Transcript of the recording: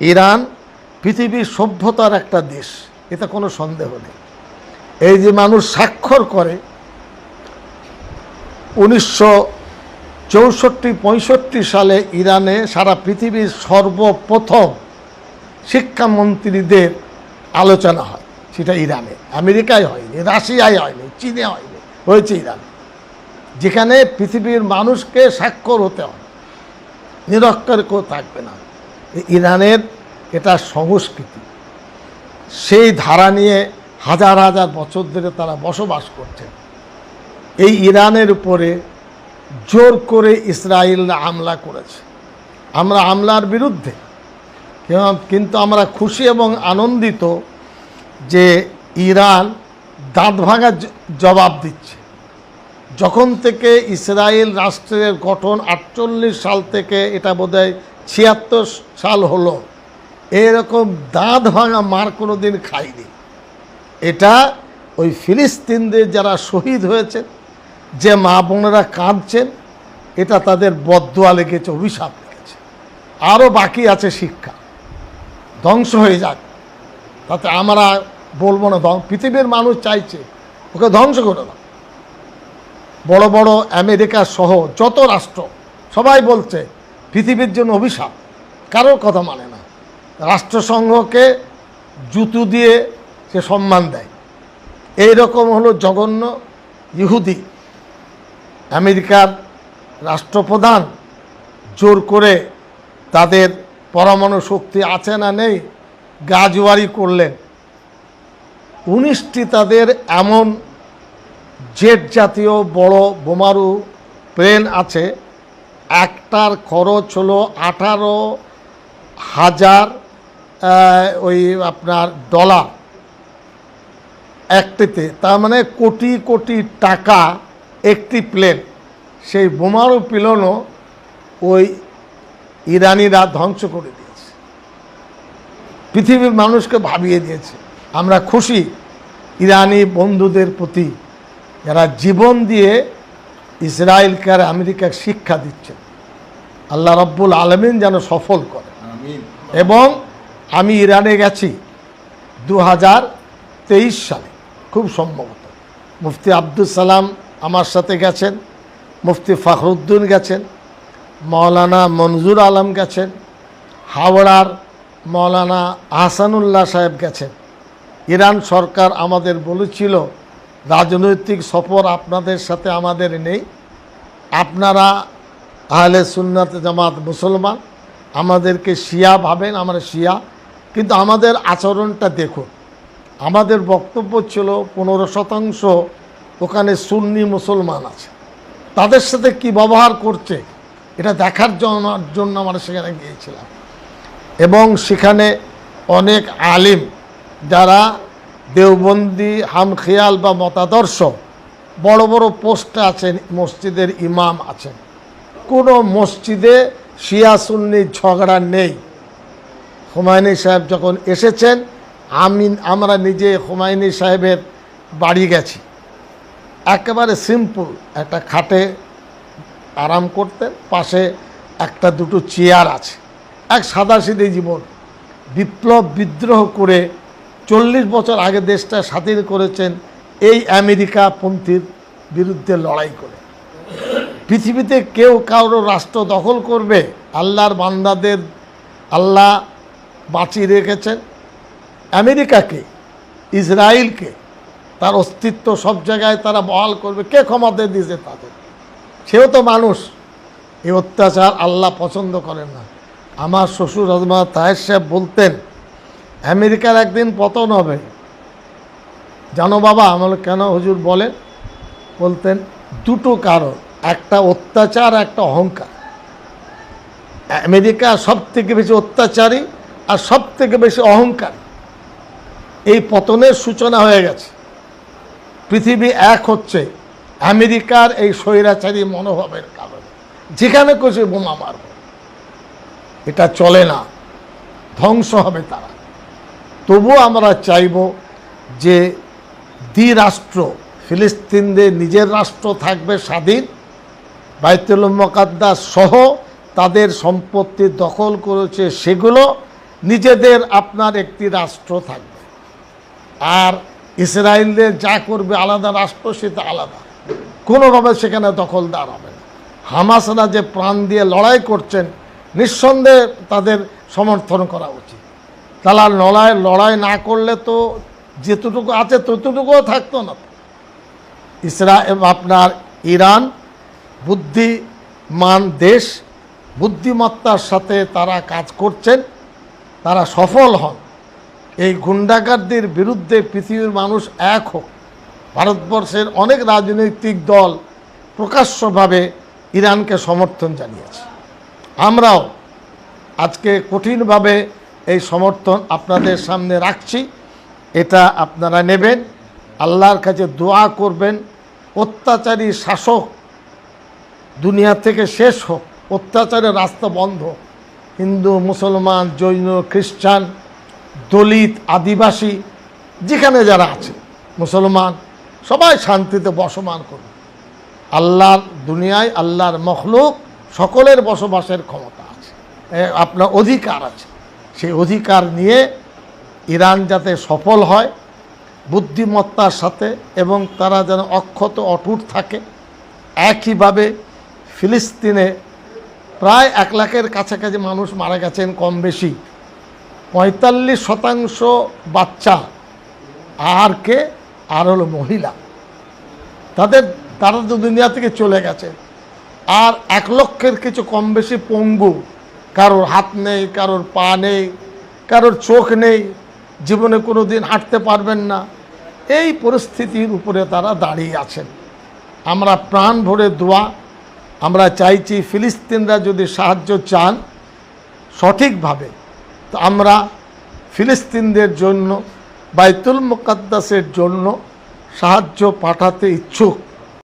Iran পৃথিবীর সভ্যতার একটা দেশ, এতে কোনো সন্দেহ নেই। এই যে মানুষ স্বাক্ষর করে, উনিশশো চৌষট্টি পঁয়ষট্টি সালে ইরানে সারা পৃথিবীর সর্বপ্রথম শিক্ষামন্ত্রীদের আলোচনা হয়, সেটা ইরানে। আমেরিকায় হয়নি, রাশিয়ায় হয়নি, চীনে হয়নি, হয়েছে ইরান। যেখানে পৃথিবীর মানুষকে স্বাক্ষর হতে হয়, নিরক্ষর কেউ থাকবে না। ইরানের এটা সংস্কৃতি। সেই ধারা নিয়ে হাজার হাজার বছর ধরে তারা বসবাস করছেন। এই ইরানের উপরে জোর করে ইসরায়েল হামলা করেছে। আমরা হামলার বিরুদ্ধে। কিন্তু আমরা খুশি এবং আনন্দিত যে ইরান দাঁত ভাঙা জবাব দিচ্ছে। যখন থেকে ইসরায়েল রাষ্ট্রের গঠন আটচল্লিশ সাল থেকে এটা বোধহয় ছিয়াত্তর সাল হলো। এরকম দাঁত ভাঙা মার কোনো দিন খায়নি এটা ওই ফিলিস্তিনদের যারা শহীদ হয়েছে, যে মা বোনেরা কাঁদছেন, এটা তাদের বদোয়া লেগেছে, অভিশাপ লেগেছে। আরও বাকি আছে শিক্ষা। ধ্বংস হয়ে যাক। তাতে আমরা বলব না পৃথিবীর মানুষ চাইছে, ওকে ধ্বংস করে দাও। বড় বড় আমেরিকা সহ যত রাষ্ট্র, সবাই বলছে পৃথিবীর জন্য অভিশাপ। কারোর কথা মানে না। রাষ্ট্রসংঘকে জুতু দিয়ে সে সম্মান দেয়। এই রকম হলো জঘন্য ইহুদি। আমেরিকার রাষ্ট্রপ্রধান জোর করে তাদের পরমাণু শক্তি আছে না নেই, গাজওয়ারি করলেন। উনিশটি তাদের এমন জেট জাতীয় বড় বোমারু প্লেন আছে একটার খরচ হলো আঠারো হাজার ওই আপনার ডলার একটিতে। তার মানে কোটি কোটি টাকা একটি প্লেন। সেই বোমারু প্লেনও ওই ইরানিরা ধ্বংস করে দিয়েছে। পৃথিবীর মানুষকে ভাবিয়ে দিয়েছে। আমরা খুশি ইরানি বন্ধুদের প্রতি যারা জীবন দিয়ে ইসরায়েলকে আর আমেরিকাকে শিক্ষা দিচ্ছেন আল্লাহ রব্বুল আলমিন যেন সফল করে। এবং আমি ইরানে গেছি দু হাজার তেইশ সালে খুব সম্ভবত। মুফতি আব্দুল সালাম আমার সাথে গেছেন মুফতি ফখরুদ্দিন গেছেন মৌলানা মনজুর আলম গেছেন হাওড়ার মৌলানা আহসানুল্লাহ সাহেব গেছেন। ইরান সরকার আমাদের বলেছিল রাজনৈতিক সফর আপনাদের সাথে আমাদের নেই। আপনারা আহলে সুন্নাত জামাত মুসলমান, আমাদেরকে শিয়া ভাবেন, আমরা শিয়া। কিন্তু আমাদের আচরণটা দেখুন। আমাদের বক্তব্য ছিল পনেরো শতাংশ ওখানে সুন্নি মুসলমান আছে। তাদের সাথে কি ব্যবহার করছে, এটা দেখার জন্য জন্য আমরা সেখানে গিয়েছিলাম। এবং সেখানে অনেক আলিম যারা দেওবন্দি হামখিয়াল বা মতাদর্শ, বড় বড় পোস্টে আছেন, মসজিদের ইমাম আছেন। কোনো মসজিদে শিয়া সুন্নি ঝগড়া নেই। হুমায়ুনি সাহেব যখন এসেছেন, আমি, আমরা নিজে হুমায়ুনি সাহেবের বাড়ি গেছি। একেবারে সিম্পল, একটা খাটে আরাম করতেন, পাশে একটা দুটো চেয়ার আছে। এক সাদাসিধে জীবন, বিপ্লব বিদ্রোহ করে চল্লিশ বছর আগে দেশটা স্বাধীন করেছেন এই আমেরিকা পন্থীর বিরুদ্ধে লড়াই করে। পৃথিবীতে কেউ কারও রাষ্ট্র দখল করবে, আল্লাহর বান্দাদের আল্লাহ বাঁচিয়ে রেখেছেন। আমেরিকাকে, ইসরায়েলকে, তার অস্তিত্ব সব জায়গায় তারা বহাল করবে। কে ক্ষমতা দিয়েছে তাদের? সেও তো মানুষ। এই অত্যাচার আল্লাহ পছন্দ করেন না। আমার শ্বশুর হজমা তাহের সাহেব বলতেন আমেরিকার একদিন পতন হবে। জানো বাবা, আমার কেন হুজুর বলেন? বলতেন, দুটো কারণ, একটা অত্যাচার, একটা অহংকার। আমেরিকা সব থেকে বেশি অত্যাচারী আর সব থেকে বেশি অহংকার। এই পতনের সূচনা হয়ে গেছে। পৃথিবী এক হচ্ছে আমেরিকার এই স্বৈরাচারী মনোভাবের কারণে। যেখানে খুশি বোমা মারব। এটা চলে না। ধ্বংস হবে তারা। তবুও আমরা চাইব যে দ্বিরাষ্ট্র ফিলিস্তিনদের নিজের রাষ্ট্র থাকবে স্বাধীন, বাইতুল মোকাদ্দাস সহ তাদের সম্পত্তি দখল করেছে সেগুলো নিজেদের আপনার একটি রাষ্ট্র থাকবে। আর ইসরায়েলদের যা করবে আলাদা রাষ্ট্র, সেটা আলাদা। কোনোভাবে সেখানে দখলদার হবে না। হামাসরা যে প্রাণ দিয়ে লড়াই করছেন, নিঃসন্দেহে তাদের সমর্থন করা উচিত। তারা লড়াই লড়াই না করলে তো যেতটুকু আছে ততটুকুও থাকতো না। ইসরা আপনার ইরান, বুদ্ধিমান দেশ, বুদ্ধিমত্তার সাথে তারা কাজ করছেন, তারা সফল হন। এই গুন্ডাগারদের বিরুদ্ধে পৃথিবীর মানুষ এক হোক। ভারতবর্ষের অনেক রাজনৈতিক দল প্রকাশ্যভাবে ইরানকে সমর্থন জানিয়েছে। আমরাও আজকে কঠিনভাবে এই সমর্থন আপনাদের সামনে রাখছি। এটা আপনারা নেবেন। আল্লাহর কাছে দোয়া করবেন। অত্যাচারী শাসক দুনিয়া থেকে শেষ হোক। অত্যাচারের রাস্তা বন্ধ। হিন্দু, মুসলমান, জৈন, খ্রিস্টান, দলিত, আদিবাসী, যেখানে যারা আছে, মুসলমান, সবাই শান্তিতে বসবাস করুন। আল্লাহর দুনিয়ায় আল্লাহর মখলুক সকলের বসবাসের ক্ষমতা আছে। আপনার অধিকার আছে। সেই অধিকার নিয়ে ইরান যাতে সফল হয়, বুদ্ধিমত্তার সাথে এবং তারা যেন অক্ষত অটুট থাকে, একইভাবে ফিলিস্তিনে প্রায় এক লাখের কাছাকাছি মানুষ মারা গেছেন কম বেশি। পঁয়তাল্লিশ শতাংশ বাচ্চা আর কে? আর হলো মহিলা। তাদের, তারা তো দুনিয়া থেকে চলে গেছে। আর এক লক্ষের কিছু কম বেশি পঙ্গু কারোর হাত নেই, কারোর পা নেই, কারোর চোখ নেই, জীবনে কোনো দিন হাঁটতে পারবেন না। এই পরিস্থিতির উপরে তারা দাঁড়িয়ে আছেন। আমরা প্রাণ ভরে দোয়া, আমরা চাইছি ফিলিস্তিনরা যদি সাহায্য চান সঠিকভাবে, তো আমরা ফিলিস্তিনদের জন্য, বাইতুল মুকাদ্দাসের জন্য সাহায্য পাঠাতে ইচ্ছুক।